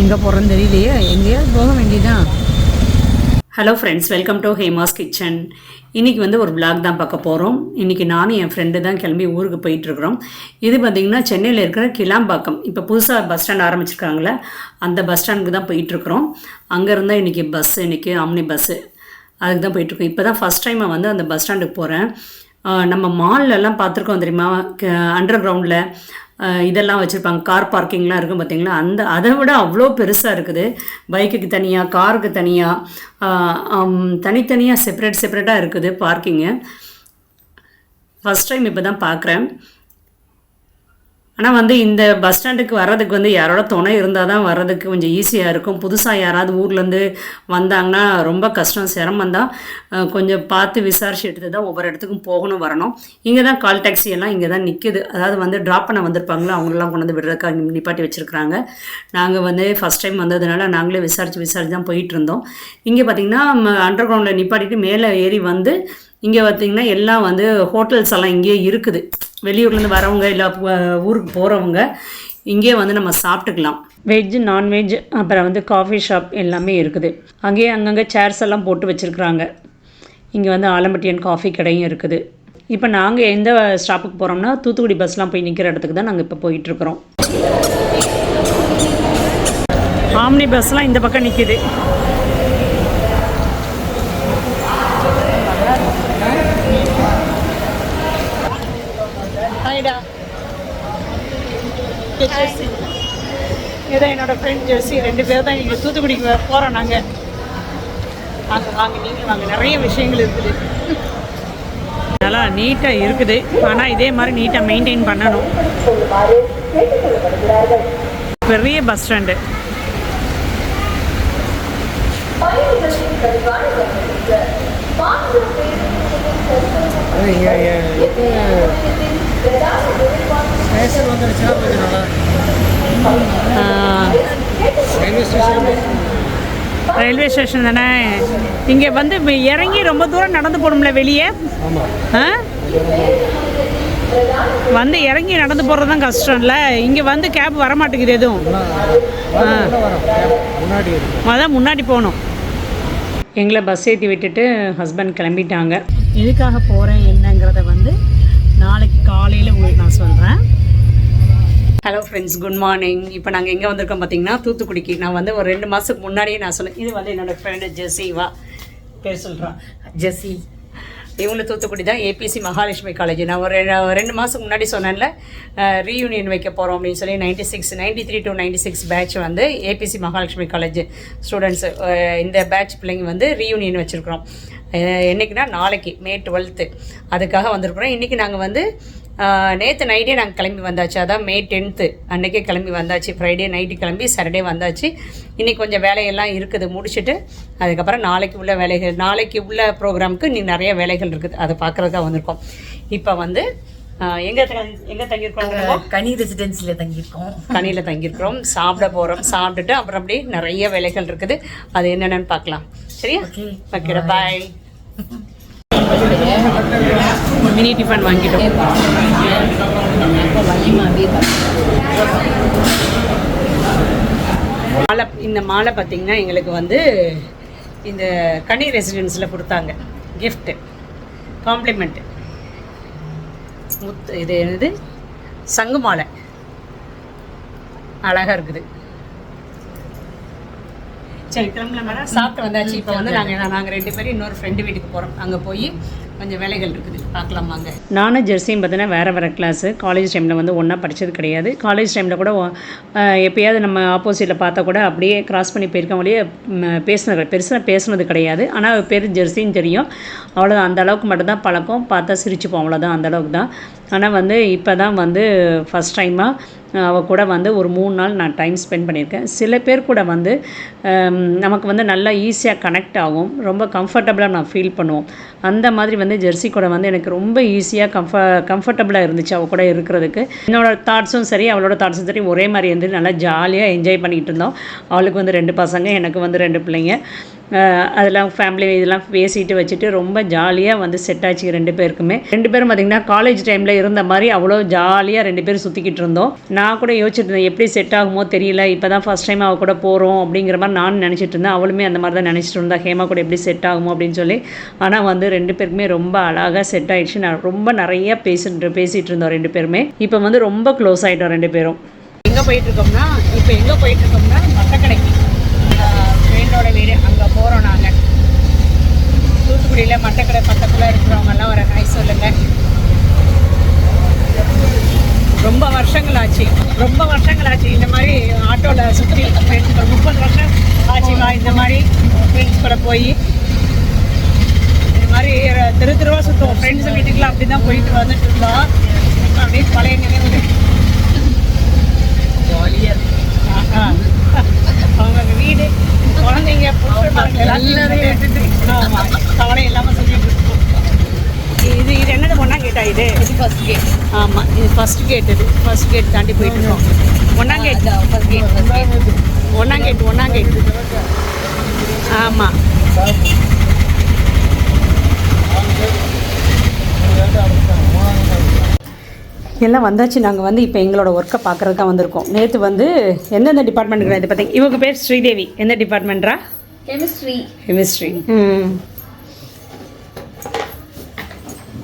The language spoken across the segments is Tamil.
எங்கே போகிறோன்னு தெரியலையே. எங்கேயாவது போக வேண்டியதான் hello friends welcome to Hema's kitchen இன்றைக்கி வந்து ஒரு vlog தான் பார்க்க போகிறோம் இன்றைக்கி நானும் என் ஃப்ரெண்டு தான் கிளம்பி ஊருக்கு போயிட்டுருக்குறோம் இது பார்த்திங்கன்னா சென்னையில் இருக்கிற கிளாம்பாக்கம். இப்போ புதுசாக பஸ் ஸ்டாண்ட் ஆரம்பிச்சிருக்காங்களே அந்த பஸ் ஸ்டாண்டுக்கு தான் போயிட்டுருக்குறோம் அங்கே இருந்தால் இன்றைக்கி பஸ்ஸு இன்றைக்கி ஆம்னி பஸ்ஸு அதுக்கு தான் போயிட்டுருக்கோம் இப்போ தான் ஃபஸ்ட் டைம் வந்து அந்த பஸ் ஸ்டாண்டுக்கு போகிறேன் நம்ம மால்லலாம் பார்த்துருக்கோம் தெரியுமா? அண்டர் கிரவுண்டில் இதெல்லாம் வச்சுருப்பாங்க. கார் பார்க்கிங்லாம் இருக்கும் பார்த்தீங்களா அந்த அதை விட அவ்வளோ பெருசாக இருக்குது. பைக்குக்கு தனியாக காருக்கு தனியாக தனித்தனியாக செப்பரேட் செப்பரேட்டாக இருக்குது பார்க்கிங்கு ஃபஸ்ட் டைம் இப்போ தான் பார்க்குறேன் ஆனால் வந்து இந்த பஸ் ஸ்டாண்டுக்கு வர்றதுக்கு வந்து யாரோட துணை இருந்தால் தான் வர்றதுக்கு கொஞ்சம் ஈஸியாக இருக்கும். புதுசாக யாராவது ஊர்லேருந்து வந்தாங்கன்னா ரொம்ப கஷ்டம் சிரமம் தான். கொஞ்சம் பார்த்து விசாரிச்சு எடுத்து தான் ஒவ்வொரு இடத்துக்கும் போகணும் வரணும். இங்கே தான் கால் டாக்ஸி எல்லாம் இங்கே தான் நிற்குது அதாவது வந்து ட்ராப் பண்ண வந்திருப்பாங்களோ அவங்களெல்லாம் கொண்டு வந்து விடுறதுக்காக நிப்பாட்டி வச்சுருக்குறாங்க. நாங்கள் வந்து ஃபஸ்ட் டைம் வந்ததுனால நாங்களே விசாரித்து விசாரித்து தான் போயிட்டு இருந்தோம். இங்கே பார்த்தீங்கன்னா அண்டர் கிரவுண்டில் நிப்பாட்டிட்டு மேலே ஏறி வந்து இங்கே பார்த்தீங்கன்னா எல்லாம் வந்து ஹோட்டல்ஸ் எல்லாம் இங்கேயே இருக்குது. வெளியூர்லேருந்து வரவங்க இல்லை ஊருக்கு போகிறவங்க இங்கேயே வந்து நம்ம சாப்பிட்டுக்கலாம். வெஜ் நான்வெஜ் அப்புறம் வந்து காஃபி ஷாப் எல்லாமே இருக்குது. அங்கேயே அங்கங்கே சேர்ஸ் எல்லாம் போட்டு வச்சுருக்குறாங்க. இங்கே வந்து ஆலம்பட்டியன் காஃபி கடையும் இருக்குது. இப்போ நாங்கள் எந்த ஸ்டாப்புக்கு போகிறோம்னா தூத்துக்குடி பஸ்லாம் போய் நிற்கிற இடத்துக்கு தான் நாங்கள் இப்போ போயிட்டுருக்குறோம் ஆம்னி பஸ்லாம் இந்த பக்கம் நிற்கிது ஜெர்சி. இதான் என்னோட ஃப்ரெண்ட் ஜெர்சி. ரெண்டு பேர் தான் இங்கே தூத்துக்குடிக்கு போகிறோம் நாங்கள் வாங்க வாங்க நீங்கள் வாங்க. நிறைய விஷயங்கள் இருக்குது. நல்லா நீட்டாக இருக்குது. ஆனால் இதே மாதிரி நீட்டாக மெயின்டைன் பண்ணணும். பெரிய பஸ் ஸ்டாண்டு ஸ்டேஷன் வந்துடுச்சுன்னா கொஞ்சம் நல்லா ரயில்வே ஸ்டேஷன் தானே? இங்கே வந்து இறங்கி ரொம்ப தூரம் நடந்து போகணும்ல வெளியே? ஆ? வந்து இறங்கி நடந்து போகிறது தான் கஷ்டம்ல. இங்கே வந்து கேப் வர மாட்டேங்குது எதுவும் அதான் முன்னாடி போகணும். எங்களை பஸ் ஏற்றி விட்டுட்டு ஹஸ்பண்ட் கிளம்பிட்டாங்க. எதுக்காக போகிறேன் என்னங்கிறத வந்து நாளைக்கு காலையில் உங்களுக்கு நான் சொல்கிறேன் ஹலோ ஃப்ரெண்ட்ஸ் குட் மார்னிங் இப்போ நாங்கள் எங்கே வந்திருக்கோம் பார்த்தீங்கன்னா தூத்துக்குடிக்கு. நான் வந்து ஒரு ரெண்டு மாதத்துக்கு முன்னாடியே நான் சொன்னேன். இது வந்து என்னோடய ஃப்ரெண்டு ஜெஸ்ஸி வா பேர் சொல்கிறான் ஜெஸ்ஸி இவங்களும் தூத்துக்குடி தான் ஏபிசி மகாலட்சுமி காலேஜ் நான் ஒரு ரெண்டு மாதத்துக்கு முன்னாடி சொன்னேன்ல ரீயூனியன் வைக்க போகிறோம் அப்படின்னு சொல்லி ninety six ninety three to ninety six batch வந்து ஏபிசி மகாலட்சுமி காலேஜ் ஸ்டூடெண்ட்ஸு இந்த பேட்ச் பிள்ளைங்க வந்து ரீயூனியன் வச்சுருக்குறோம். என்றைக்குன்னா நாளைக்கு மே டுவெல்த்து அதுக்காக வந்திருக்கிறோம். இன்றைக்கி நாங்கள் வந்து நேற்று நைட்டே நாங்கள் கிளம்பி வந்தாச்சு. அதான் மே டென்த்து அன்றைக்கே கிளம்பி வந்தாச்சு. ஃப்ரைடே நைட்டு கிளம்பி சாட்டர்டே வந்தாச்சு. இன்றைக்கி கொஞ்சம் வேலையெல்லாம் இருக்குது. முடிச்சுட்டு அதுக்கப்புறம் நாளைக்கு உள்ள வேலைகள் நாளைக்கு உள்ள ப்ரோக்ராமுக்கு இன்னும் நிறைய வேலைகள் இருக்குது. அதை பார்க்குறதுக்காக வந்திருக்கோம். இப்போ வந்து எங்கே எங்கே தங்கியிருக்கோம்? கனி ரெசிடென்சியில் தங்கியிருக்கோம். கனியில் தங்கியிருக்கிறோம். சாப்பிட போகிறோம் சாப்பிட்டுட்டு அப்புறம் அப்படியே நிறைய வேலைகள் இருக்குது. அது என்னென்னு பார்க்கலாம். சரியா? ஓகேடா பாய் மினி டிஃபன் வாங்கிட்டோம். மாலை இந்த மாலை பார்த்திங்கன்னா எங்களுக்கு வந்து இந்த கனி ரெசிடென்ஸில் கொடுத்தாங்க. கிஃப்ட்டு காம்ப்ளிமெண்ட்டு முத்து இது என்னது? சங்கு மாலை. அழகாக இருக்குது. சரி கிளம்பல மேடம் சாப்பிட்டு வந்தாச்சு. இப்போ வந்து நாங்கள் நாங்கள் ரெண்டு பேரும் இன்னொரு ஃப்ரெண்டு வீட்டுக்கு போகிறோம் அங்கே போய் கொஞ்சம் வேலைகள் இருக்குது. பார்க்கலாம் வாங்க. நானும் ஜெர்சியும் பார்த்தீங்கன்னா வேறு வேறு கிளாஸு காலேஜ் டைமில் வந்து ஒன்றா படித்தது கிடையாது. காலேஜ் டைமில் கூட எப்போயாவது எப்பயாவது நம்ம ஆப்போசிட்டில் பார்த்தா கூட அப்படியே கிராஸ் பண்ணி போயிருக்கோம் வழியே பேசினது பெருசாக பேசுனது கிடையாது. ஆனால் பேர் ஜெர்சின்னு தெரியும். அவ்வளோதான் அந்த அளவுக்கு மட்டும்தான் பழக்கம். பார்த்தா சிரிச்சுப்போம். அவ்வளோதான் அந்த அளவுக்கு தான். ஆனால் வந்து இப்போ தான் வந்து ஃபஸ்ட் டைமாக அவள் கூட வந்து ஒரு மூணு நாள் நான் டைம் ஸ்பெண்ட் பண்ணியிருக்கேன். சில பேர் கூட வந்து நமக்கு வந்து நல்லா ஈஸியாக கனெக்ட் ஆகும். ரொம்ப கம்ஃபர்டபுளாக நான் ஃபீல் பண்ணுவோம். அந்த மாதிரி வந்து ஜெர்சி கூட வந்து எனக்கு ரொம்ப ஈஸியாக கம்ஃப கம்ஃபர்டபுளாக இருந்துச்சு அவள் கூட இருக்கிறதுக்கு. என்னோடய தாட்ஸும் சரி அவளோட தாட்ஸும் சரி ஒரே மாதிரி இருந்து நல்லா ஜாலியாக என்ஜாய் பண்ணிக்கிட்டு இருந்தோம். அவளுக்கு வந்து ரெண்டு பசங்க எனக்கு வந்து ரெண்டு பிள்ளைங்க. அதெல்லாம் ஃபேமிலி இதெல்லாம் பேசிட்டு வச்சுட்டு ரொம்ப ஜாலியாக வந்து செட் ஆச்சு ரெண்டு பேருக்குமே. ரெண்டு பேரும் பார்த்திங்கன்னா காலேஜ் டைமில் இருந்த மாதிரி அவ்வளோ ஜாலியாக ரெண்டு பேரும் சுற்றிக்கிட்டு இருந்தோம். நான் கூட யோசிச்சுட்டு இருந்தேன் எப்படி செட் ஆகுமோ தெரியல இப்போ தான் ஃபஸ்ட் டைம் அவள் கூட போகிறோம் அப்படிங்கிற மாதிரி நானும் நினச்சிட்டு இருந்தேன். அவளுமே அந்த மாதிரி தான் நினச்சிட்டு இருந்தா ஹேமா கூட எப்படி செட் ஆகுமோ அப்படின்னு சொல்லி. ஆனால் வந்து ரெண்டு பேருக்குமே ரொம்ப அழகாக செட் ஆகிடுச்சு நான் ரொம்ப நிறைய பேசிட்டு பேசிகிட்டு இருந்தோம் ரெண்டு பேருமே. இப்போ வந்து ரொம்ப க்ளோஸ் ஆகிட்டோம் ரெண்டு பேரும். எங்கே போயிட்டு இருக்கோம்னா இப்போ எங்கே போயிட்டு இருக்கோம்னா கடைக்கு ஃப்ரெண்டோட வீடு. அங்கே போகிறோம் நாங்கள் தூத்துக்குடியில் மட்டக்கடை பக்கத்தில் இருக்கிறவங்கெல்லாம் ஒரு ஹாய் சொல்லுங்க. ரொம்ப வருஷங்கள் ஆச்சு ரொம்ப வருஷங்கள் ஆச்சு இந்த மாதிரி ஆட்டோவில் சுற்றி ஃப்ரெண்ட்ஸ் ஒரு முப்பது வருஷம் ஆச்சுமா இந்த மாதிரி ஃப்ரெண்ட்ஸ் கூட போய். இந்த மாதிரி தெரு தெருவா சுற்றுவோம் ஃப்ரெண்ட்ஸ் வீட்டுக்குலாம் அப்படி தான் போயிட்டு வந்துட்டு இருந்தோம். இப்ப அப்படியே பழைய நினைவு ஜாலியாக. அவங்க வீடு குழந்தைங்க எல்லாத்தையும் விட்டுட்டு ஆமா கவலை இல்லாமல் சொல்லிட்டு இது இது என்னது ஒன்றா கேட்டா இது? இது ஃபர்ஸ்ட் கேட் ஆமாம் இது ஃபர்ஸ்ட் கேட் இது. ஃபர்ஸ்ட் கேட் தாண்டி போயிட்டு இருக்கோம். ஒன்றாம் கேட் ஃபர்ஸ்ட் கேட் ஒன்றாம் கேட் ஆமாம் எல்லாம் வந்தாச்சு. நாங்கள் வந்து இப்போ எங்களோட ஒர்க்கை பார்க்குறது தான் வந்திருக்கோம். நேற்று வந்து எந்தெந்த டிபார்ட்மெண்ட்டுக்கு இது பார்த்தீங்க இவங்க பேர் ஸ்ரீதேவி. எந்த டிபார்ட்மெண்ட்ரா கெமிஸ்ட்ரி கெமிஸ்ட்ரி ம்.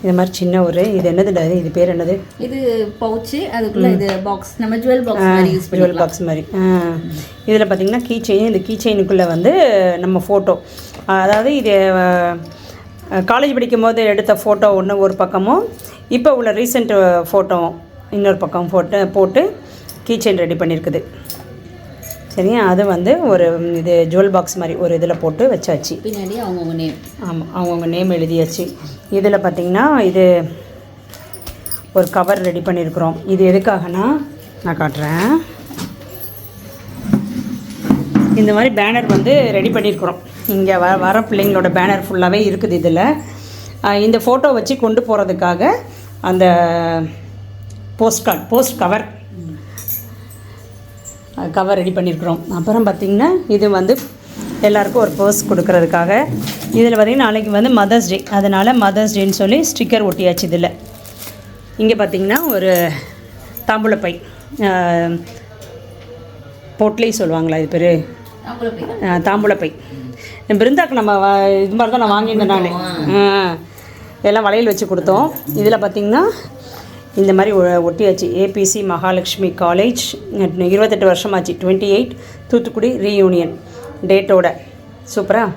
இது மாதிரி சின்ன ஒரு இது என்னது இது? பேர் என்னது? இது பவுச்சு அதுக்குள்ள இது பாக்ஸ் நம்ம ஜுவல் பாக்ஸ் மாதிரி யூஸ் ஜுவல் பாக்ஸ் மாதிரி. இதில் பார்த்தீங்கன்னா கீ செயின் இந்த கீ செயினுக்குள்ளே வந்து நம்ம ஃபோட்டோ அதாவது இது காலேஜ் படிக்கும் போது எடுத்த ஃபோட்டோ ஒன்று ஒரு பக்கமும் இப்போ உள்ள ரீசெண்ட் ஃபோட்டோ இன்னொரு பக்கம் ஃபோட்டோ போட்டு கீ செயின் ரெடி பண்ணியிருக்குது சரியா? அது வந்து ஒரு இது ஜுவல் பாக்ஸ் மாதிரி ஒரு இதில் போட்டு வச்சாச்சு. பின்னாடி அவங்கவுங்க நேம் ஆமாம் அவங்கவுங்க நேம் எழுதியாச்சு. இதில் பார்த்திங்கன்னா இது ஒரு கவர் ரெடி பண்ணியிருக்கிறோம் இது எதுக்காகனா நான் காட்டுறேன். இந்த மாதிரி பேனர் வந்து ரெடி பண்ணியிருக்கிறோம் இங்கே வர வர பிள்ளைங்களோட பேனர் ஃபுல்லாகவே இருக்குது இதில். இந்த ஃபோட்டோ வச்சு கொண்டு போகிறதுக்காக அந்த postcard post cover cover ready பண்ணியிருக்கிறோம். அப்புறம் பார்த்திங்கன்னா இது வந்து எல்லாருக்கும் ஒரு பர்ஸ் கொடுக்கறதுக்காக. இதில் பார்த்திங்கன்னா நாளைக்கு வந்து மதர்ஸ் டே அதனால் மதர்ஸ் டேன்னு சொல்லி ஸ்டிக்கர் ஒட்டியாச்சு இதில். இங்கே பார்த்திங்கன்னா ஒரு தாம்பூலப்பை பொட்லை சொல்லுவாங்களா இது பேர்? தாம்பூலப்பை. பிருந்தாக்கு நம்ம இது மாதிரி தான் நான் வாங்கியிருந்தேன் நான். எல்லாம் வளையல் வச்சு கொடுத்தோம். இதில் பார்த்திங்கன்னா இந்த மாதிரி ஒ- ஒட்டியாச்சு. ஏபிசி மகாலட்சுமி காலேஜ் இருபத்தெட்டு வருஷமாச்சு. டுவெண்ட்டி எயிட் தூத்துக்குடி ரீயூனியன் டேட்டோட சூப்பரா?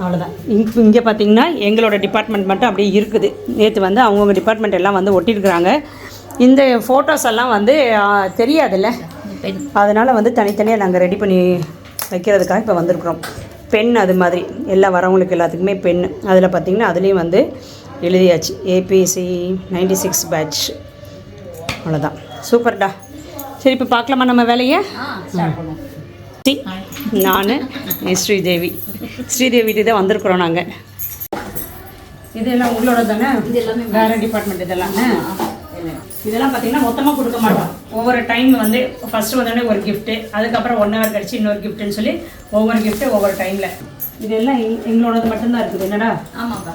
அவ்வளோதான் இங்கே இங்கே பார்த்தீங்கன்னா எங்களோட டிபார்ட்மெண்ட் மட்டும் அப்படியே இருக்குது. நேற்று வந்து அவங்கவுங்க டிபார்ட்மெண்ட் எல்லாம் வந்து ஒட்டியிருக்கிறாங்க. இந்த ஃபோட்டோஸ் எல்லாம் வந்து தெரியாதுல்ல. அதனால் வந்து தனித்தனியாக நாங்கள் ரெடி பண்ணி வைக்கிறதுக்காக இப்போ வந்திருக்கிறோம். பென் அது மாதிரி. எல்லா வரவங்களுக்கு எல்லாத்துக்குமே பென் அதில் பார்த்திங்கன்னா அதுலேயும் வந்து எழுதியாச்சு. ஏபிசி நைன்டி சிக்ஸ் பேட்ச் அவ்வளோதான் சூப்பர்டா. சரி இப்போ பார்க்கலாமா நம்ம வேலையை? நான் ஸ்ரீதேவி ஸ்ரீதேவி. வீட்டுக்கு தான் வந்திருக்கிறோம் நாங்கள் இதெல்லாம் உங்களோட தானே வேறு டிபார்ட்மெண்ட் இதெல்லாம். இதெல்லாம் பார்த்தீங்கன்னா மொத்தமாக கொடுக்க மாட்டோம். ஒவ்வொரு டைம் வந்து ஃபர்ஸ்ட் வந்தோடனே ஒரு gift அதுக்கப்புறம் ஒன் ஹவர் கழிச்சு இன்னொரு கிஃப்ட்னு சொல்லி ஒவ்வொரு gift ஒவ்வொரு டைமில் இதெல்லாம் எங் எங்களோடது மட்டும்தான் இருக்குது என்னடா? ஆமாப்பா.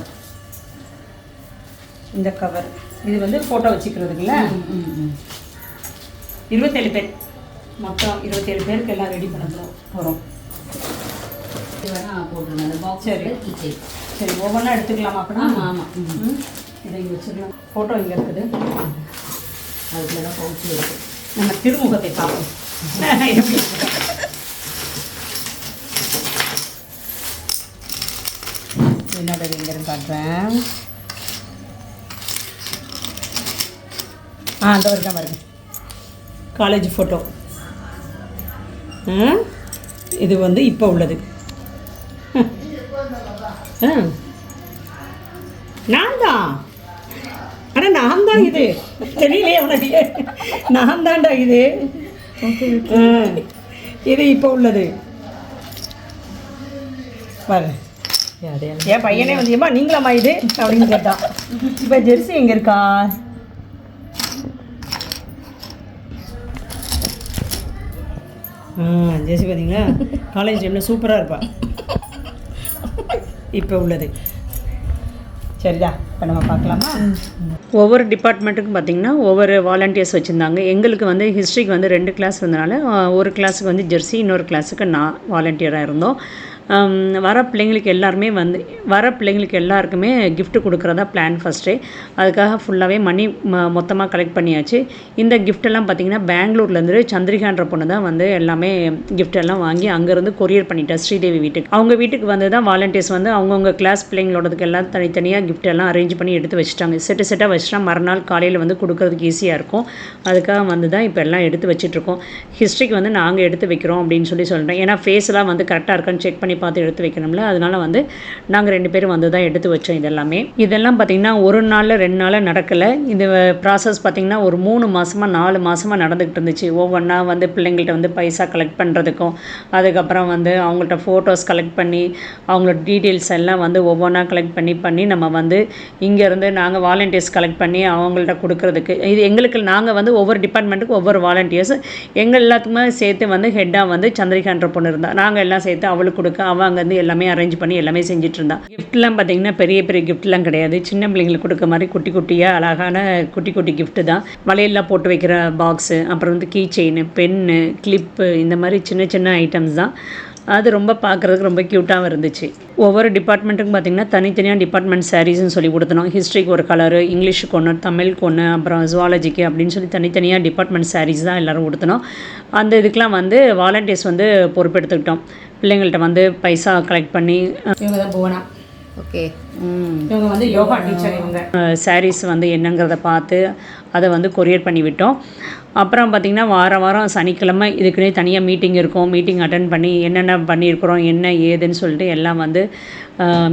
இந்த கவர் இது வந்து ஃபோட்டோ ம் இருபத்தேழு பேர். மொத்தம் இருபத்தேழு பேருக்கு எல்லாம் ரெடி பண்ண போகிறோம் இது வேணா போட்டுருங்க அந்த பாக்ஸ் சரி. கிச்சன் சரி ஒவ்வொன்றா எடுத்துக்கலாமா அப்படின்னா ஆமாம் ஆமாம். இதை இங்கே வச்சுக்கலாம் ஃபோட்டோ இங்கே இருக்குது. அதுக்குள்ள தான் பவுச்சு இருக்குது நம்ம திருமுகத்தை பார்ப்போம் எப்படி என்னோட இங்கிருந்து காட்டுறேன் ஆ அந்த வருது. வருங்க காலேஜ் ஃபோட்டோ இது வந்து இப்போ உள்ளது. ஆ நான் தான் ஆனால் நான் தான் இது. தெரியலையே உனக்கு நான் தான்டா இது. ஆ, இது இப்போ உள்ளது. பாரு. என் பையனே வந்து ஏமா நீங்களாம்மா இது? அப்படின்னு கேட்டான் இப்போ ஜெர்சி எங்கே இருக்கா? ஆ ஜெர்சி பார்த்தீங்களா காலேஜ் டைமில் சூப்பராக இருப்பா. இப்போ உள்ளது. சரிதா இப்போ நம்ம பார்க்கலாமா? ஒவ்வொரு டிபார்ட்மெண்ட்டுக்கும் பார்த்திங்கன்னா ஒவ்வொரு வாலண்டியர்ஸ் வச்சுருந்தாங்க. எங்களுக்கு வந்து ஹிஸ்ட்ரிக்கு வந்து ரெண்டு கிளாஸ் இருந்தனால ஒரு கிளாஸுக்கு வந்து ஜெர்சி இன்னொரு கிளாஸுக்கு நான் வாலண்டியராக இருந்தோம். வர பிள்ளைங்களுக்கு எல்லாருமே வந்து வர பிள்ளைங்களுக்கு எல்லாருக்குமே கிஃப்ட் கொடுக்குறதா பிளான் ஃபஸ்ட்டே அதுக்காக ஃபுல்லாகவே மணி ம மொத்தமாக கலெக்ட் பண்ணியாச்சு. இந்த கிஃப்டெல்லாம் பார்த்திங்கன்னா பெங்களூர்லேருந்து சந்திரிகான்ற பொண்ணு தான் வந்து எல்லாமே gift எல்லாம் வாங்கி அங்கேருந்து கொரியர் பண்ணிட்டா ஸ்ரீதேவி வீட்டுக்கு. அவங்க வீட்டுக்கு வந்து தான் வாலண்டியர்ஸ் வந்து அவங்கவுங்க கிளாஸ் பிள்ளைங்களோடதுக்கு எல்லாம் தனித்தனியாக கிஃப்ட் எல்லாம் அரேஞ்ச் பண்ணி எடுத்து வச்சுட்டாங்க. செட்டு செட்டாக வச்சுட்டா மறுநாள் காலையில் வந்து கொடுக்கறதுக்கு ஈஸியாக இருக்கும். அதுக்காக வந்து தான் இப்போ எல்லாம் எடுத்து வச்சிட்ருக்கோம் ஹிஸ்ட்ரிக்கு வந்து நாங்கள் எடுத்து வைக்கிறோம் அப்படின்னு சொல்லி சொல்கிறேன் ஏன்னா ஃபேஸ்லாம் வந்து கரெக்டாக இருக்கான்னு செக் பண்ணி பார்த்து எடுத்து வைக்கணும்ல. அதனால் வந்து நாங்கள் ரெண்டு பேரும் வந்து தான் எடுத்து வச்சோம் இதெல்லாமே. இதெல்லாம் பார்த்திங்கன்னா ஒரு நாளில் ரெண்டு நாளில் நடக்கலை. இந்த ப்ராசஸ் பார்த்திங்கன்னா ஒரு மூணு மாதமாக நாலு மாதமாக நடந்துக்கிட்டு இருந்துச்சு. ஒவ்வொன்றா வந்து பிள்ளைங்கள்ட்ட வந்து பைசா கலெக்ட் பண்ணுறதுக்கும் அதுக்கப்புறம் வந்து அவங்கள்ட்ட ஃபோட்டோஸ் கலெக்ட் பண்ணி அவங்களோட டீட்டெயில்ஸ் எல்லாம் வந்து ஒவ்வொன்றா கலெக்ட் பண்ணி பண்ணி நம்ம வந்து இங்கேருந்து நாங்கள் வாலண்டியர்ஸ் கலெக்ட் பண்ணி அவங்கள்ட்ட கொடுக்கறதுக்கு. இது எங்களுக்கு நாங்கள் வந்து ஒவ்வொரு டிபார்ட்மெண்ட்டுக்கு ஒவ்வொரு வாலண்டியர்ஸ் எங்கள் எல்லாத்துக்குமே சேர்த்து வந்து ஹெட்டாக வந்து சந்திரிகான்ற பொண்ணு இருந்தால் நாங்கள் எல்லாம் சேர்த்து அவளுக்கு கொடுக்க அவள் அங்கேருந்து எல்லாமே அரேஞ்ச் பண்ணி எல்லாமே செஞ்சுட்டு இருந்தா கிஃப்ட்லாம் பார்த்தீங்கன்னா பெரிய பெரிய கிஃப்ட்லாம் கிடையாது. சின்ன பிள்ளைங்களுக்கு கொடுக்க மாதிரி குட்டி குட்டியாக அழகான குட்டி குட்டி கிஃப்ட்டு தான். வளையல்லாம் போட்டு வைக்கிற பாக்ஸு அப்புறம் வந்து கீ செயின் பென்னு கிளிப்பு இந்த மாதிரி சின்ன சின்ன ஐட்டம்ஸ் தான். அது ரொம்ப பார்க்குறதுக்கு ரொம்ப க்யூட்டாகவும் இருந்துச்சு. ஒவ்வொரு டிபார்ட்மெண்ட்டுக்கும் பார்த்திங்கன்னா தனித்தனியாக டிபார்ட்மெண்ட் சாரீஸ்னு சொல்லி கொடுத்தனோம் ஹிஸ்ட்ரிக்கு ஒரு கலரு இங்கிலீஷுக்கு ஒன்று தமிழுக்கு ஒன்று அப்புறம் ஜுவாலஜிக்கு அப்படின்னு சொல்லி தனித்தனியாக டிபார்ட்மெண்ட் சாரீஸ் தான் எல்லோரும் கொடுத்தனோம் அந்த இதுக்கெலாம் வந்து வாலண்டியர்ஸ் வந்து பொறுப்பெடுத்துக்கிட்டோம். பிள்ளைங்கள்ட்ட வந்து பைசா கலெக்ட் பண்ணி இவங்க தான் போனா ஓகே. இவங்க வந்து யோகா டீச்சர் இவங்க. சாரீஸ் வந்து என்னங்கிறத பார்த்து அதை வந்து கொரியர் பண்ணி விட்டோம். அப்புறம் பார்த்திங்கன்னா வாரம் வாரம் சனிக்கிழமை இதுக்குன்னே தனியாக மீட்டிங் இருக்கும். மீட்டிங் அட்டன் பண்ணி என்னென்ன பண்ணியிருக்கிறோம் என்ன ஏதுன்னு சொல்லிட்டு எல்லாம் வந்து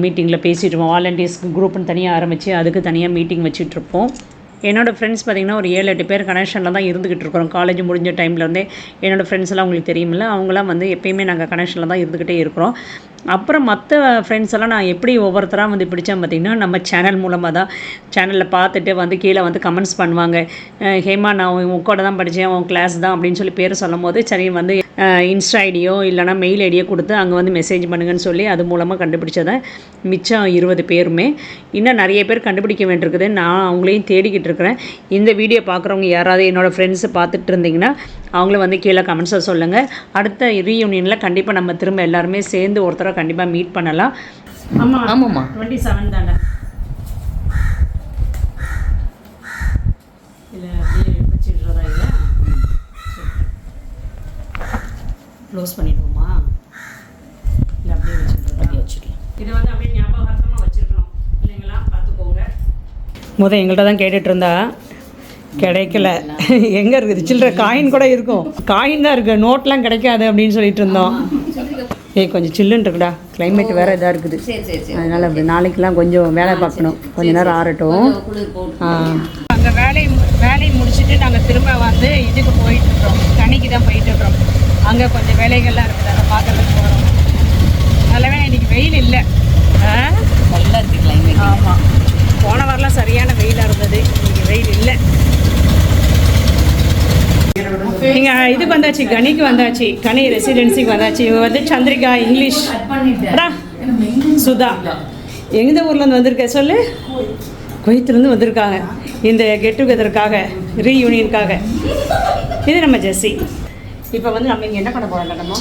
மீட்டிங்கில் பேசிகிட்டு இருப்போம். வாலண்டியர்ஸ் குரூப்னு தனியாக ஆரம்பித்து அதுக்கு தனியாக மீட்டிங் வச்சுட்ருப்போம் என்னோடய ஃப்ரெண்ட்ஸ் பார்த்திங்கன்னா ஒரு ஏழு எட்டு பேர் கனெக்ஷனில் தான் இருந்துக்கிட்டு இருக்கிறோம். காலேஜ் முடிஞ்ச டைம்லேருந்தே என்னோடய ஃப்ரெண்ட்ஸ்லாம் உங்களுக்கு தெரியுமில்ல அவங்களாம் வந்து எப்பயுமே நாங்கள் கனெக்ஷனில் தான் இருந்துக்கிட்டே இருக்கிறோம். அப்புறம் மற்ற ஃப்ரெண்ட்ஸ் எல்லாம் நான் எப்படி ஒவ்வொருத்தராக வந்து பிடிச்சேன் பார்த்திங்கன்னா நம்ம சேனல் மூலமாக தான். சேனலில் பார்த்துட்டு வந்து கீழே வந்து கமெண்ட்ஸ் பண்ணுவாங்க. ஹேமா நான் உன் உன் கூட தான் படித்தேன் உன் கிளாஸ் தான் அப்படின்னு சொல்லி பேர் சொல்லும் போது சரி வந்து இன்ஸ்டா ஐடியோ இல்லைனா மெயில் ஐடியோ கொடுத்து அங்கே வந்து மெசேஜ் பண்ணுங்கன்னு சொல்லி அது மூலமாக கண்டுபிடிச்சதை மிச்சம் இருபது பேருமே. இன்னும் நிறைய பேர் கண்டுபிடிக்க வேண்டியிருக்குது. நான் அவங்களையும் தேடிக்கிட்டு இருக்கிறேன். இந்த வீடியோ பார்க்குறவங்க யாராவது என்னோடய ஃப்ரெண்ட்ஸு பார்த்துட்டு இருந்தீங்கன்னா அவங்களும் வந்து கீழே கமெண்ட்ஸை சொல்லுங்கள் அடுத்த ரீயூனியனில் கண்டிப்பாக நம்ம திரும்ப எல்லாருமே சேர்ந்து ஒருத்தரை கண்டிப்பாக மீட் பண்ணலாம். ஆமாம். ஆமாம்மா. டுவெண்ட்டி செவன் தானே இல்லை அப்படியே வச்சுடுறதா இல்லை க்ளோஸ் பண்ணிடுவோமா? இல்லை அப்படியே வச்சுடுறதா வச்சுக்கலாம். இது வந்து அப்படியே ஞாபகார்த்தமாக வச்சுருக்கணும். இல்லைங்களா? பார்த்துக்கோங்க. முத எங்கள்கிட்ட தான் கேட்டுட்டு இருந்தா கிடைக்கல. எங்கே இருக்குது சில்லற காயின் கூட இருக்கும். காயின் தான் இருக்குது நோட்லாம் கிடைக்காது அப்படின்னு சொல்லிட்டு இருந்தோம். ஏய் கொஞ்சம் சில்லுன்னு இருக்குடா. கிளைமேட் வேறு இதாக இருக்குது. சரி சரி சரி. அதனால் அப்படி நாளைக்கெல்லாம் கொஞ்சம் வேலை பார்க்கணும். கொஞ்ச நேரம் ஆறட்டும். அங்கே வேலையை வேலையை முடிச்சுட்டு நாங்கள் திரும்ப வந்து இதுக்கு போயிட்டுருக்கோம் கனிக்கு தான் போயிட்டுருக்கோம் அங்கே கொஞ்சம் வேலைகள்லாம் இருக்குது அதை பார்க்கறதுக்கு போகிறோம் நல்லவே இன்னைக்கு வெயில் இல்லை. நல்லா இருக்கு கிளைமேட் ஆமாம் போன வாரம்லாம் சரியான வெயிலாக இருந்தது இன்னைக்கு வெயில் இல்லை. நீங்கள் இதுக்கு வந்தாச்சு கனிக்கு வந்தாச்சு கனி ரெசிடென்சிக்கு வந்தாச்சு. இவங்க வந்து சந்திரிகா இங்கிலீஷ். சுதா. எந்த ஊர்லேருந்து வந்திருக்க சொல்லு? குவைத்துலேருந்து வந்திருக்காங்க. இந்த கெட் டுகெதருக்காக ரீயூனியனுக்காக இது நம்ம ஜெஸ்ஸி. இப்போ வந்து நம்ம இங்கே என்ன பண்ண போகிறோம் கட்டமோ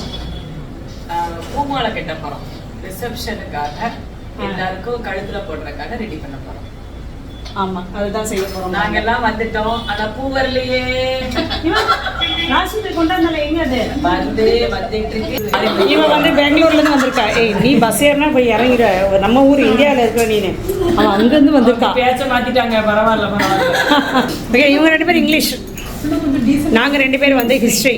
பூமாலை கட்ட போறோம். ரிசப்ஷனுக்காக எல்லாருக்கும் கழுத்துல போடுறதுக்காக ரெடி பண்ண போறோம். ஆமாம் அதுதான் செய்ய போகிறோம் நாங்க எல்லாம் வந்துட்டோம். ஆனா பூ வரலையே. ராசித்தை கொண்டாந்தால எங்க அது? வந்து வந்துட்டு இருக்கு. இவன் வந்து பெங்களூர்லேருந்து வந்திருக்கா. ஏய் நீ பஸ் ஏறினா போய் இறங்கிற நம்ம ஊர் இந்தியாவில் இருக்கிற நீனு. அவன் அங்கேருந்து வந்திருக்கான் பேச்ச மாத்திட்டாங்க. பரவாயில்ல பரவாயில்ல. இவங்க ரெண்டு பேரும் இங்கிலீஷ். நாங்கள் ரெண்டு பேரும் வந்து ஹிஸ்ட்ரி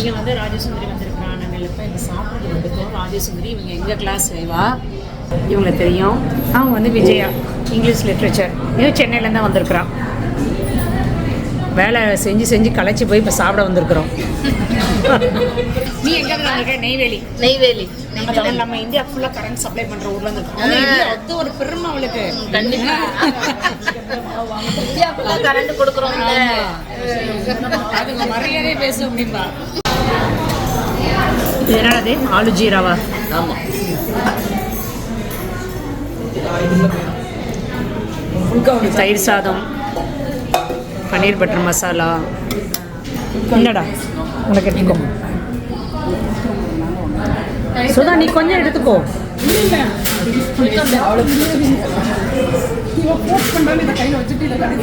இங்கே வந்து ராஜசுந்தரி வந்திருக்கிறான். நாங்கள் இப்போ இங்கே சாப்பிட்றது வந்துருக்கோம் ராஜசுந்தரி இவங்க எங்கள் கிளாஸ் இவா? இவங்களை தெரியும். அவங்க வந்து விஜயா இங்கிலீஷ் லிட்ரேச்சர் இவன் சென்னையிலேருந்து வந்திருக்கிறான் வேலை செஞ்சு செஞ்சு களைச்சி போய் இப்போ சாப்பிட வந்திருக்கிறோம். நீ எங்கே வந்திருக்க? நெய்வேலி. நெய்வேலி. நம்ம தமிழ் நம்ம இந்தியா ஃபுல்லாக கரண்ட் சப்ளை பண்ணுற ஊர்ல இருந்து இந்தியா அது ஒரு பெருமை அவளுக்கு. கண்டிப்பா. இந்தியாவுக்குள்ள கரண்ட் கொடுக்குறோம்ல. அதுக்கு மரியாதையே பேசு அப்படின்பா என்னது? ஆலு ஜீராவா? ஆமா. தயிர் சாதம் பன்னீர் பட்டர் மசாலா. என்னடா? உனக்கு எடுத்துக்கோ சுதா நீ கொஞ்சம் எடுத்துக்கோ.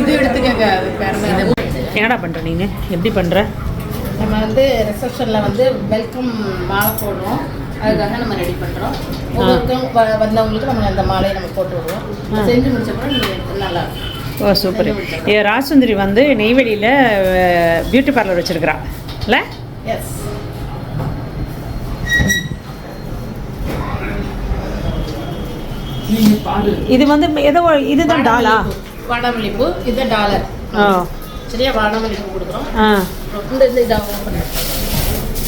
இது எடுத்துக்கங்க அது பேர் என்ன? என்னடா பண்ணுற நீ எப்படி பண்ணுற நம்ம வந்து ரிசப்ஷனில் வந்து வெல்கம் மாலை போடுறோம். அதுக்காக நம்ம ரெடி பண்ணுறோம் ஒவ்வொருத்தரும் வ- வந்தவங்களுக்கு நம்ம அந்த மாலையை நம்ம போட்டு விடுவோம். செஞ்சு முடிச்சப்பறம் நல்லா இருக்கும் ஓ சூப்பர் ஏ ராசுந்தரி வந்து நெய்வேலியில் பியூட்டி பார்லர் வச்சுருக்கிறா. இல்லை? எஸ் இது வந்து ஏதோ இதுதான் டாலா? வாடாமல்லிப்பூ. இது டாலர். ஆ சரியா வாடாமல்லிப்பூ கொடுக்குறோம்.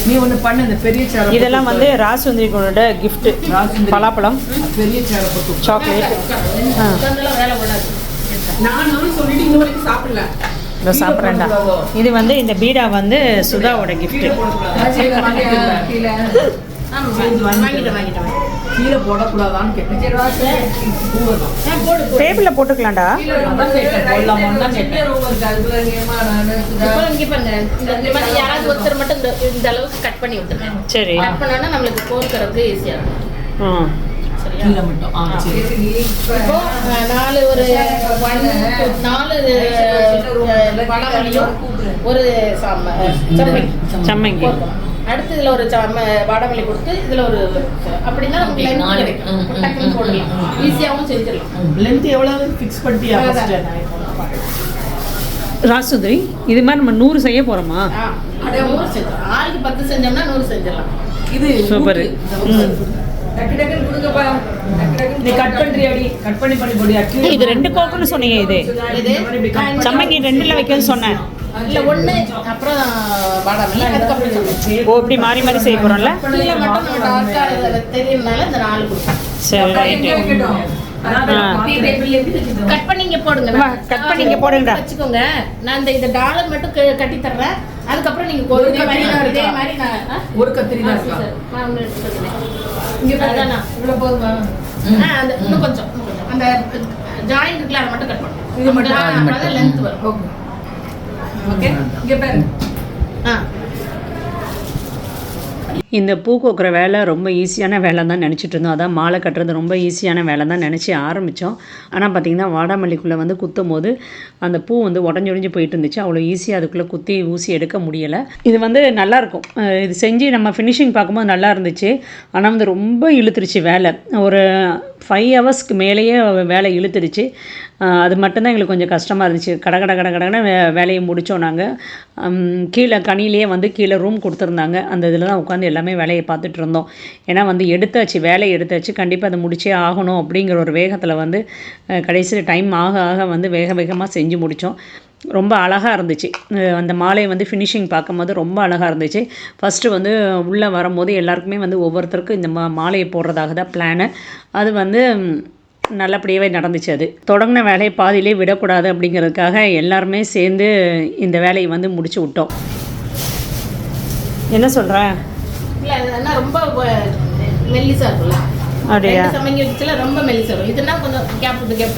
நீ ஒண்ணு பண்ணு இந்த பெரிய சேர இதெல்லாம் வந்து ராசுந்தரிகளோட கிஃப்ட்டு பலாப்பழம். பெரிய சேர போட்டு சாக்லேட் நானும் சொல்லிட்டு இன்ன வரைக்கும் சாப்பிடல. இதோ சாப்பிட்றேன்டா. இது வந்து இந்த பீடா வந்து சுதாவோட ஆமாம் வாங்கிட்டேன் வாங்கிட்டேன் கீழே போடக்கூடாதான்னு கேட்டேன். போடு டேபிளில் போட்டுக்கலாம்டா. அதான் கேட்டேன். போடலாமான்னு தான் கேட்டேன். இப்போ இங்கே பாருங்க. இந்த இந்த மாதிரி யாராவது ஒருத்தர் மட்டும் இந்த இந்த அளவுக்கு கட் பண்ணி விட்டுருங்க சரி. கட் பண்ணோன்னா நம்மளுக்கு கோர்க்கறதுக்கு ஈஸியாக இருக்கும். ஆ. சரியா? கீழே மட்டும். ஆ சரி. இப்போ அஹ், நாலு ஒரு நாலு வடமல்லியும் ஒரு சாம சம்மங்கி சம்மங்கி. அடுத்து இதுல ஒரு வடமல்லி கொடுத்து இதுல ஒரு அப்படின்னா டக்குன்னு போடலாம் ஈஸியாகவும் செஞ்சிடலாம். லென்த் எவ்வளவு? ஃபிக்ஸ் பண்ணிட்டியா ராசுந்தரி இது மாதிரி நம்ம நூறு செய்ய போகிறோமா ஆ, நூறு செஞ்சிடலாம் ஆளுக்கு பத்து செஞ்சோம்னா நூறு செஞ்சிடலாம். இது சூப்பர் ம். டக்கு டக்குன்னு கொடுங்கப்பா நீ கட் பண்றியாடி கட் பண்ணி பண்ணி போடியா ஏய், இது ரெண்டு கோக்குன்னு சொன்னீங்க இது. இது சம்மங்கி ரெண்டுல வைக்கணும்னு சொன்னேன். இல்ல ஒண்ணு. அப்புறம் வாடாமல்லி அதுக்கப்புறம். ஓ இப்படி மாறி மாறி செய்ய போகிறோம்ல கீழே மட்டும் நம்ம டார்க்கா தெரியறதுனால இந்த நாலு சரி ரைட்டு கட் பண்ணி இங்க போடுங்க. வா, cut பண்ணி இங்க போடுங்கடா. வச்சுக்கோங்க. நான் இந்த இந்த டாலர் மட்டும் கட்டி தர்றேன். அதுக்கப்புறம் நீங்க ஒரு மாதிரி இதே நான்? ஒரு கத்திரி தான். நான். இங்க. அதானா? இவ்வளவு போதுமா? அந்த இன்னும் கொஞ்சம். அந்த ஜாயின் இருக்குல்ல அதை மட்டும் கட் பண்ணும் இது மட்டும், லென்த் வரும். ஓகே ஓகே இங்க பாரு. ஆ. இந்த பூ கோக்குற வேலை ரொம்ப ஈஸியான வேலை தான் நினச்சிட்டு இருந்தோம். அதான் மாலை கட்டுறது ரொம்ப ஈஸியான வேலை தான் நினச்சி ஆரம்பித்தோம் ஆனால் பார்த்திங்கன்னா வாடாமல்லிக்குள்ளே வந்து குத்தும் போது அந்த பூ வந்து உடஞ்சி உடஞ்சி போயிட்டு இருந்துச்சு. அவ்வளோ ஈஸியாக அதுக்குள்ளே குத்தி ஊசி எடுக்க முடியலை. இது வந்து நல்லாயிருக்கும். இது செஞ்சு நம்ம ஃபினிஷிங் பார்க்கும்போது நல்லா இருந்துச்சு. ஆனால் வந்து ரொம்ப இழுத்துருச்சு வேலை. ஒரு ஃபைவ் ஹவர்ஸ்க்கு மேலேயே வேலை இழுத்துடுச்சு. அது மட்டும்தான் எங்களுக்கு கொஞ்சம் கஷ்டமாக இருந்துச்சு. கட கட கட கடன்னு வே வேலையை முடித்தோம் நாங்கள் கீழே கனியிலேயே வந்து கீழே ரூம் கொடுத்துருந்தாங்க. அந்த இதில் தான் உட்காந்து எல்லாமே வேலையை பார்த்துட்டு இருந்தோம். ஏன்னா வந்து எடுத்தாச்சு வேலையை எடுத்தாச்சு. கண்டிப்பாக அதை முடிச்சே ஆகணும் அப்படிங்கிற ஒரு வேகத்தில் வந்து கடைசியில் டைம் ஆக ஆக வந்து வேக வேகமாக செஞ்சு முடித்தோம் ரொம்ப அழகாக இருந்துச்சு. அந்த மாலையை வந்து ஃபினிஷிங் பார்க்கும்போது ரொம்ப அழகாக இருந்துச்சு. ஃபஸ்ட்டு வந்து உள்ளே வரும்போது எல்லாருக்குமே வந்து ஒவ்வொருத்தருக்கும் இந்த மா மாலையை போடுறதாக தான் பிளானு அது வந்து நல்லபடியாகவே நடந்துச்சு அது. தொடங்கின வேலையை பாதியிலே விடக்கூடாது அப்படிங்கிறதுக்காக எல்லாருமே சேர்ந்து இந்த வேலையை வந்து முடிச்சு விட்டோம். என்ன சொல்கிறேன் இல்லை ரொம்ப மெல்லிசாக இருக்குல்ல அப்படியா? சமங்கி வச்சுல ரொம்ப மெல்லிசா இருக்கும் இதுனா கொஞ்சம் கேப் விட்டு கேப்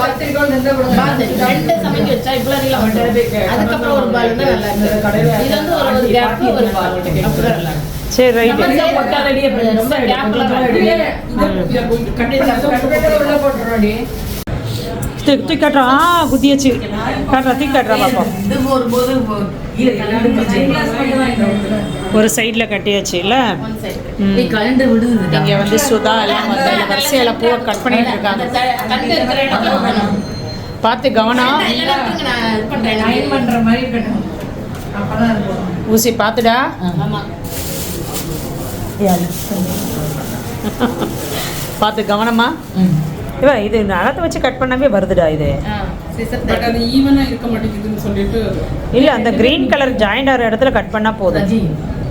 கத்திரிக்காய் இருந்தா கொடுங்க. ரெண்டு சமங்கி வச்சா இவ்வளவு நீளம் வந்துடும். அதுக்கப்புறம் ஒரு பால் தான் நல்லா இருக்கு இது வந்து ஒரு ஒரு கேப் ஒரு பால் அப்புறம் நல்லா இருக்கு. சரி ரைட்டு கொஞ்சம் போட்டாலடி அப்புறம் ரொம்ப ரொம்ப gap ல கொஞ்சம் வருது. இதை- இதை கொஞ்சம் கட்டி. தூக்கி தூக்கி காட்டுறோம். ஆ குத்தியாச்சு காட்டுறா தூக்கி காட்டுறா இது போச்சு. ஒரு சைடில் கட்டியாச்சு இல்லை இங்கே வந்து சுதா எல்லாம் வந்து வரிசையில் பூவை கட் பண்ணிட்டு இருக்காங்க. பார்த்து கவனம். ஊசி பார்த்துடா. ஆமா. பார்த்து கவனமா. இவ இது நகத்தை வச்சு கட் பண்ணவே வருதுடா இது. ஆ, scissor பட் தட்டு. அது ஈவனா இருக்க மாட்டேங்குதுன்னு சொல்லிட்டு இல்லை அந்த க்ரீன் கலர் ஜாயிண்ட் ஆகிற இடத்துல கட் பண்ணால் போதும்.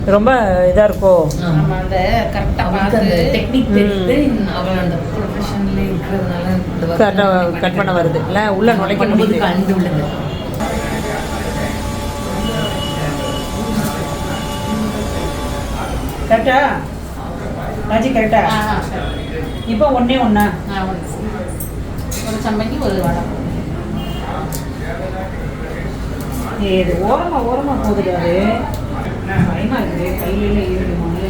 ரொம்ப இதாக இருக்கோ? ஆமா, அந்த அந்த பார்த்து. டெக்னிக் தெரியுது அவன் அந்த ப்ரொஃபஷன்ல இருக்கிறதுனால work கட் கட் பண்ண வருது. இல்லை உள்ளே நுழைக்க முடியுது. கண்டு விழுது கரெக்டா ராஜி கரெக்டா இப்போ ஒன்றே ஒன்றா. ஒரு சம்பங்கி ஒரு வடை. இது ஓரமா ஓரமா போகுது அது. பயமா இருக்குது கையில ஏறிடுமான்னு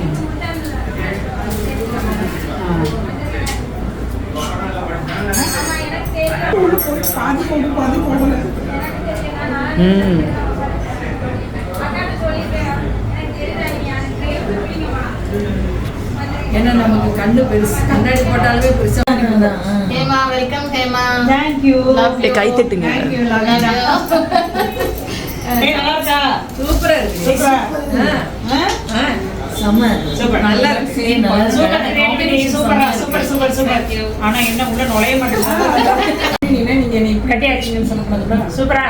பாதி கொண்டு பாதி போகல. ம். ஏன்னா நமக்கு கண்ணு பெருசு கண்ணாடி போட்டாலுமே பெருசா Hema welcome Hema. Thank you கை தட்டுங்க. சூப்பரா இருக்கு. செம்ம நல்லா இருக்கு. சூப்பர். சூப்பர். சூப்பர். சூப்பர். ஆனா என்ன உள்ள நுழைய மாட்டேங்குது. நீங்க நீ கட்டியாச்சுன்னு சொல்லக்கூடாது சூப்பரா?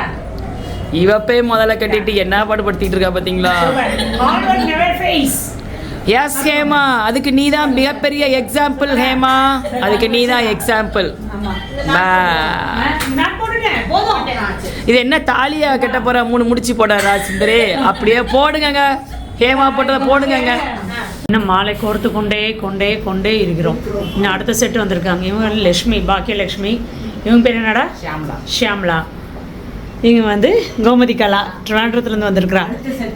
இவப்பே முதல்ல கட்டிட்டு என்ன பாடுபடுத்திட்டு இருக்கா பாத்தீங்களா? எஸ் ஹேமா. அதுக்கு நீ தான் மிகப்பெரிய எக்ஸாம்பிள் ஹேமா. அதுக்கு நீ தான் எக்ஸாம்பிள் இது என்ன தாலியா கட்ட போற மூணு முடிச்சு போட ராஜசுந்தரி அப்படியே போடுங்கங்க. ஹேமா போட்டதை போடுங்கங்க. இன்னும் மாலை கோர்த்து கொண்டே கொண்டே கொண்டே இருக்கிறோம். இன்னும் அடுத்த செட் வந்திருக்காங்க. இவங்க லக்ஷ்மி பாக்கியலக்ஷ்மி இவங்க பேர் என்னடா? ஷியாம்லா. ஷியாம்லா. இவங்க வந்து கோமதி கலா. ட்ரிவாண்ட்ரத்துலேருந்து வந்திருக்கிறா.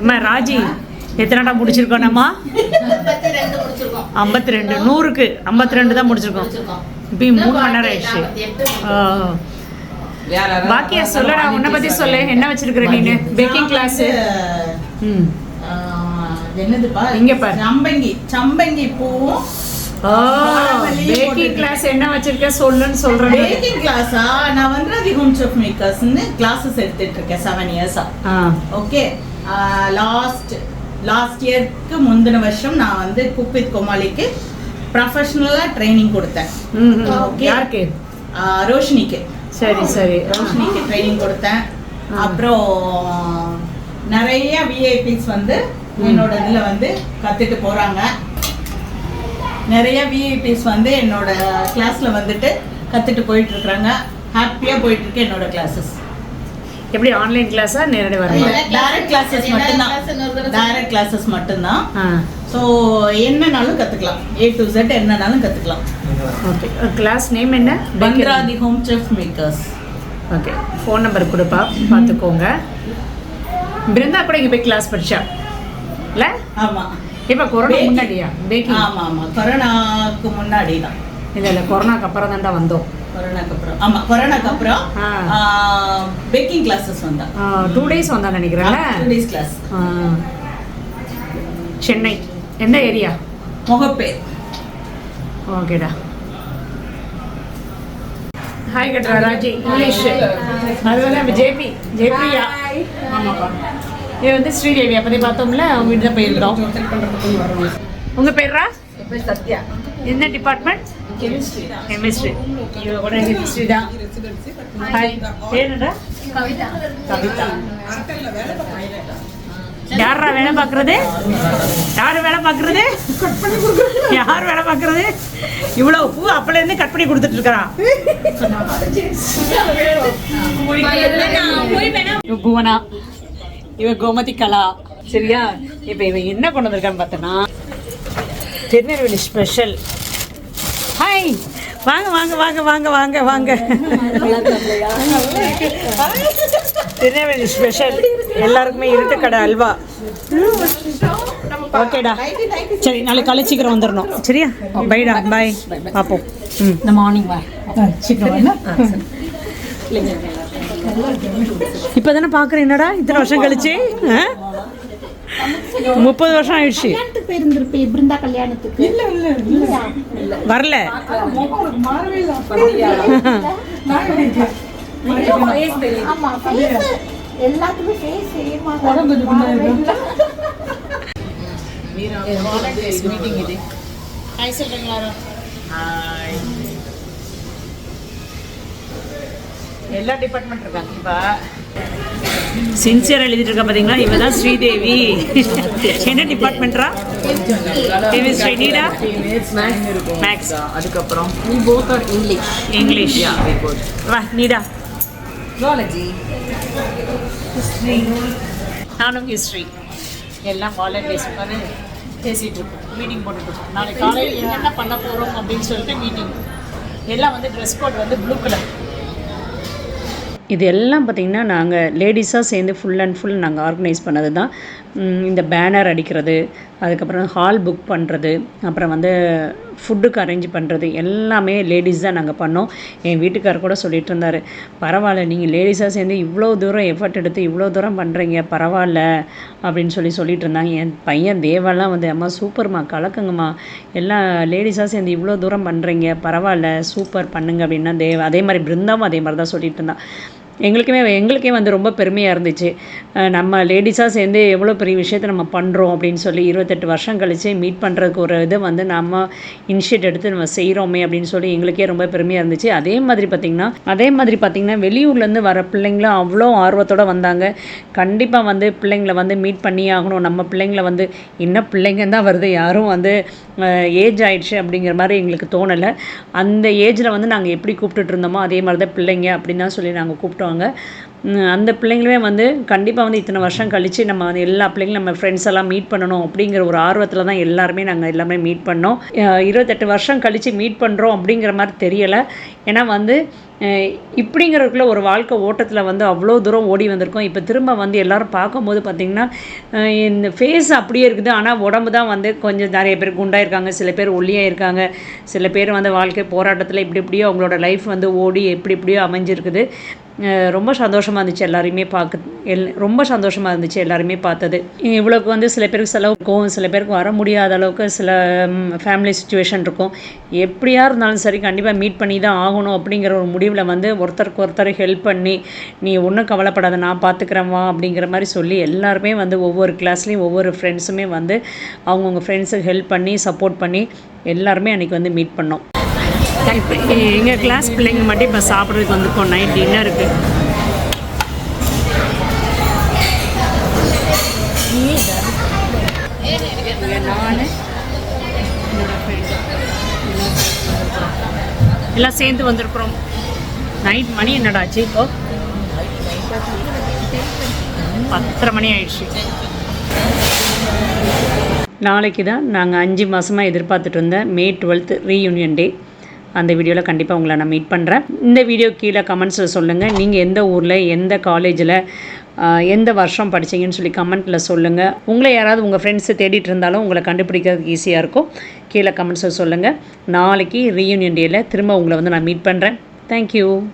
அம்மா ராஜி எத்தனைடா முடிச்சிருக்கோம் நம்ம? ஐம்பத்தி ரெண்டு. நூறுக்கு ஐம்பத்தி ரெண்டு தான் முடிச்சிருக்கோம். இப்போ மூணு மணி நேரம் ஆயிடுச்சு. பாக்கியா சொல்லடா உன்னை பத்தி சொல்லு. என்ன வச்சிருக்கிற நீனு? பேக்கிங் கிளாஸ் ம். என்னதுப்பா? இங்க பாரு. சம்பங்கி சம்பங்கி பூவும் பேக்கிங் கிளாஸ் என்ன வச்சிருக்க சொல்லுன்னு சொல்றேன். பேக்கிங் கிளாஸா நான் வந்து ரவி ஹோம் செஃப் மேக்கர்ஸ்னு கிளாஸஸ் எடுத்துட்டு இருக்கேன் செவன் இயர்ஸா ஆ. ஓகே லாஸ்ட் லாஸ்ட் இயர்க்கு முந்தின வருஷம் நான் வந்து குக் வித் கோமாளிக்கு ப்ரொஃபஷ்னலாக ட்ரைனிங் கொடுத்தேன். ஆஹ் ரோஷினிக்கு. சரி சரி. ரோஷினிக்கு ட்ரைனிங் கொடுத்தேன். அப்புறம் நிறைய விஐபிஸ் வந்து என்னோட இதில் வந்து கற்றுட்டு போகிறாங்க நிறைய விஐபிஸ் வந்து என்னோட கிளாஸில் வந்துட்டு கற்றுட்டு போயிட்டு இருக்கிறாங்க ஹாப்பியாக போயிட்டு இருக்கு என்னோட கிளாஸஸ் எப்படி ஆன்லைன் கிளாஸா நேரடி வரல டைரக்ட் கிளாஸஸ் மட்டும்தான். டைரக்ட் கிளாஸஸ் மட்டும்தான். ஸோ என்னனாலும் கற்றுக்கலாம் ஏ டு Z என்னனாலும் கற்றுக்கலாம் ஓகே கிளாஸ் நேம் என்ன? பந்த்ராதி home chef makers okay phone number கொடுப்பா. பார்த்துக்கோங்க. பிருந்தா கூட இங்கே போய் கிளாஸ் படிச்சா? இல்லை? ஆமாம் இப்போ கொரோனா. முன்னாடியா? பேக்கிங் ஆமாம் ஆமாம் கொரோனாக்கு முன்னாடி தான் இல்லை இல்லை. கொரோனாக்கு அப்புறம் தான்டா வந்தோம். கொரோனாக்கு அப்புறம். ஆமாம் கொரோனாக்கு அப்புறம் ஆ. பேக்கிங் கிளாஸஸ் வந்தேன் டூ டேஸ் வந்தா நினைக்கிறேன்ல? Two days class. சென்னை. எந்த ஏரியா முகப்பேர். ஓகேடா ஹாய் கட்ரா ராஜி இங்கிலீஷ் அது வந்து நம்ம ஜேபி ஜேபியா ஆமாப்பா இது வந்து ஸ்ரீதேவி அப்போதே பார்த்தோம்ல அவங்க வீட்டு தான் போயிருக்கிறோம் உங்கள் பேர்ரா சத்யா. என்ன டிபார்ட்மெண்ட் கெமிஸ்ட்ரி கெமிஸ்ட்ரி இவ கூட ஹிஸ்ட்ரி தான். ஹாய் பேருடா கவிதா. கவிதா. யாரா வேலை பார்க்கறது? யார் வேலை பார்க்கறது? யார் வேலை பார்க்கறது? இவ்வளோ பூ அப்பலேருந்து கட் பண்ணி கொடுத்துட்டு இருக்கிறான் புவனா. இவ கோமதி கலா. சரியா? இப்போ இவன் என்ன கொண்டு வந்திருக்கான்னு பார்த்தோன்னா திருநெல்வேலி ஸ்பெஷல் ஹாய் வாங்க வாங்க வாங்க வாங்க வாங்க வாங்க. திருநெல்வேலி ஸ்பெஷல் எல்லாருக்குமே இருட்டுக்கடை அல்வா. ஓகேடா. சரி நாளைக்கு காலை சீக்கிரம் வந்துடணும் சரியா? பைடா பாய் பார்ப்போம் ம். இந்த மார்னிங் வா. சீக்கிரம் இப்போ தானே பார்க்குறேன் என்னடா இத்தனை வருஷம் கழிச்சு? முப்பது வருஷம் ஆயிடுச்சு. வரல. ஆமா face எல்லாத்துக்குமே ஃபேஸ் சேமா மீட்டிங் இது. ஹாய் சொல்கிறீங்களா எல்லா டிபார்ட்மெண்ட் இருக்காங்க இப்போ. சின்சியராக எழுதிட்டு இருக்கா பார்த்தீங்களா இவ தான் ஸ்ரீதேவி. என்ன டிபார்ட்மெண்ட்ரா கெமிஸ்ட்ரி நீடா மேக்ஸ் அதுக்கப்புறம் இங்கிலீஷ் இங்கிலீஷ் வா நீடா. ஜுவாலஜி நானும் ஹிஸ்ட்ரி எல்லாம் வாலண்டியர்ஸ் உட்காந்து பேசிகிட்டு இருக்கோம். மீட்டிங் போட்டுட்டு இருக்கோம். நாளைக்கு காலையில் என்னென்ன பண்ண போகிறோம் அப்படின்னு சொல்லிட்டு மீட்டிங் எல்லாம் வந்து ட்ரெஸ் கோட் வந்து ப்ளூ கலர் இது எல்லாம் பார்த்திங்கன்னா நாங்கள் லேடிஸாக சேர்ந்து ஃபுல் அண்ட் ஃபுல் நாங்கள் ஆர்கனைஸ் பண்ணது தான் இந்த பேனர் அடிக்கிறது அதுக்கப்புறம் ஹால் புக் பண்ணுறது அப்புறம் வந்து ஃபுட்டுக்கு அரேஞ்ச் பண்ணுறது எல்லாமே லேடிஸ் தான் நாங்கள் பண்ணோம். என் வீட்டுக்காரர் கூட சொல்லிட்டு இருந்தார் பரவாயில்ல நீங்கள் லேடிஸாக சேர்ந்து இவ்வளோ தூரம் எஃபர்ட் எடுத்து இவ்வளோ தூரம் பண்ணுறீங்க பரவாயில்ல அப்படின்னு சொல்லி சொல்லிட்டு இருந்தாங்க. என் பையன் தேவாலாம் வந்து அம்மா சூப்பர்மா கலக்குங்கம்மா எல்லாம் லேடிஸாக சேர்ந்து இவ்வளோ தூரம் பண்ணுறீங்க பரவாயில்ல சூப்பர் பண்ணுங்க அப்படின்னா தேவ அதே மாதிரி பிருந்தாவும் அதே மாதிரி தான் சொல்லிட்டு இருந்தான் எங்களுக்குமே எங்களுக்கே வந்து ரொம்ப பெருமையாக இருந்துச்சு. நம்ம லேடிஸாக சேர்ந்து எவ்வளோ பெரிய விஷயத்த நம்ம பண்ணுறோம் அப்படின்னு சொல்லி இருபத்தெட்டு வருஷம் கழித்து மீட் பண்ணுறதுக்கு ஒரு இதை வந்து நம்ம இனிஷியேட் எடுத்து நம்ம செய்கிறோமே அப்படின்னு சொல்லி எங்களுக்கே ரொம்ப பெருமையாக இருந்துச்சு. அதே மாதிரி பார்த்திங்கன்னா அதே மாதிரி பார்த்திங்கன்னா வெளியூர்லேருந்து வர பிள்ளைங்களும் அவ்வளோ ஆர்வத்தோடு வந்தாங்க. கண்டிப்பாக வந்து பிள்ளைங்கள வந்து மீட் பண்ணியே ஆகணும். நம்ம பிள்ளைங்கள வந்து என்ன பிள்ளைங்க தான் வருது? யாரும் வந்து ஏஜ் ஆயிடுச்சு அப்படிங்கிற மாதிரி எங்களுக்கு தோணலை. அந்த ஏஜில் வந்து நாங்கள் எப்படி கூப்பிட்டுட்டு இருந்தோமோ அதே மாதிரி தான் பிள்ளைங்க அப்படின்னு தான் சொல்லி நாங்கள் கூப்பிட்டோம். உம், அந்த பிள்ளைங்களுமே வந்து கண்டிப்பாக வந்து இத்தனை வருஷம் கழித்து நம்ம வந்து எல்லா பிள்ளைங்களும் நம்ம ஃப்ரெண்ட்ஸ் எல்லாம் மீட் பண்ணணும் அப்படிங்கிற ஒரு ஆர்வத்தில் தான் எல்லாருமே நாங்கள் எல்லாமே மீட் பண்ணோம். இருபத்தெட்டு வருஷம் கழித்து மீட் பண்ணுறோம் அப்படிங்கிற மாதிரி தெரியலை. ஏன்னா வந்து இப்படிங்கிறதுக்குள்ள ஒரு வாழ்க்கை ஓட்டத்தில் வந்து அவ்வளோ தூரம் ஓடி வந்திருக்கோம். இப்போ திரும்ப வந்து எல்லாரும் பார்க்கும்போது பார்த்திங்கன்னா இந்த ஃபேஸ் அப்படியே இருக்குது. ஆனால் உடம்பு தான் வந்து கொஞ்சம் நிறைய பேர் குண்டாக இருக்காங்க சில பேர் ஒல்லியாக இருக்காங்க சில பேர் வந்து வாழ்க்கை போராட்டத்தில் இப்படி இப்படியோ அவங்களோட லைஃப் வந்து ஓடி எப்படி இப்படியோ அமைஞ்சிருக்குது. ரொம்ப சந்தோஷமாக இருந்துச்சு எல்லாரையுமே பார்க்க எல் ரொம்ப சந்தோஷமாக இருந்துச்சு எல்லாருமே பார்த்தது. இவ்வளோக்கு வந்து சில பேருக்கு செலவு இருக்கும் சில பேருக்கு வர முடியாத அளவுக்கு சில ஃபேமிலி சுச்சுவேஷன் இருக்கும். எப்படியா இருந்தாலும் சரி கண்டிப்பாக மீட் பண்ணி தான் ஆகணும் அப்படிங்கிற ஒரு முடிவில் வந்து ஒருத்தருக்கு ஒருத்தர் ஹெல்ப் பண்ணி நீ ஒன்றும் கவலைப்படாத நான் பார்த்துக்கிறேன் வா அப்படிங்கிற மாதிரி சொல்லி எல்லாருமே வந்து ஒவ்வொரு கிளாஸ்லேயும் ஒவ்வொரு ஃப்ரெண்ட்ஸுமே வந்து அவங்கவுங்க ஃப்ரெண்ட்ஸுக்கு ஹெல்ப் பண்ணி சப்போர்ட் பண்ணி எல்லாருமே அன்றைக்கி வந்து மீட் பண்ணோம். எங்கள் கிளாஸ் பிள்ளைங்க மட்டும் இப்போ சாப்பிட்றதுக்கு வந்துருக்கோம். நைட் டின்னருக்கு எல்லாம் சேர்ந்து வந்திருக்கிறோம். நைட் மணி என்னடாச்சு? இப்போ பத்தரை மணி ஆயிடுச்சு. நாளைக்கு தான் நாங்கள் அஞ்சு மாதமாக எதிர்பார்த்துட்டு இருந்த மே டுவெல்த்து ரீயூனியன் டே அந்த வீடியோவில் கண்டிப்பாக உங்களை நான் மீட் பண்ணுறேன் இந்த வீடியோ கீழே கமெண்ட்ஸில் சொல்லுங்கள் நீங்கள் எந்த ஊரில் எந்த காலேஜில் எந்த வருஷம் படிச்சீங்கன்னு சொல்லி கமெண்ட்டில் சொல்லுங்கள் உங்களை யாராவது உங்கள் ஃப்ரெண்ட்ஸு தேடிட்டு இருந்தாலும் உங்களை கண்டுபிடிக்கிறதுக்கு ஈஸியாக இருக்கும். கீழே கமெண்ட்ஸில் சொல்லுங்கள் நாளைக்கு ரீயூனியன் டேயில் திரும்ப உங்களை வந்து நான் மீட் பண்ணுறேன் தேங்க்யூ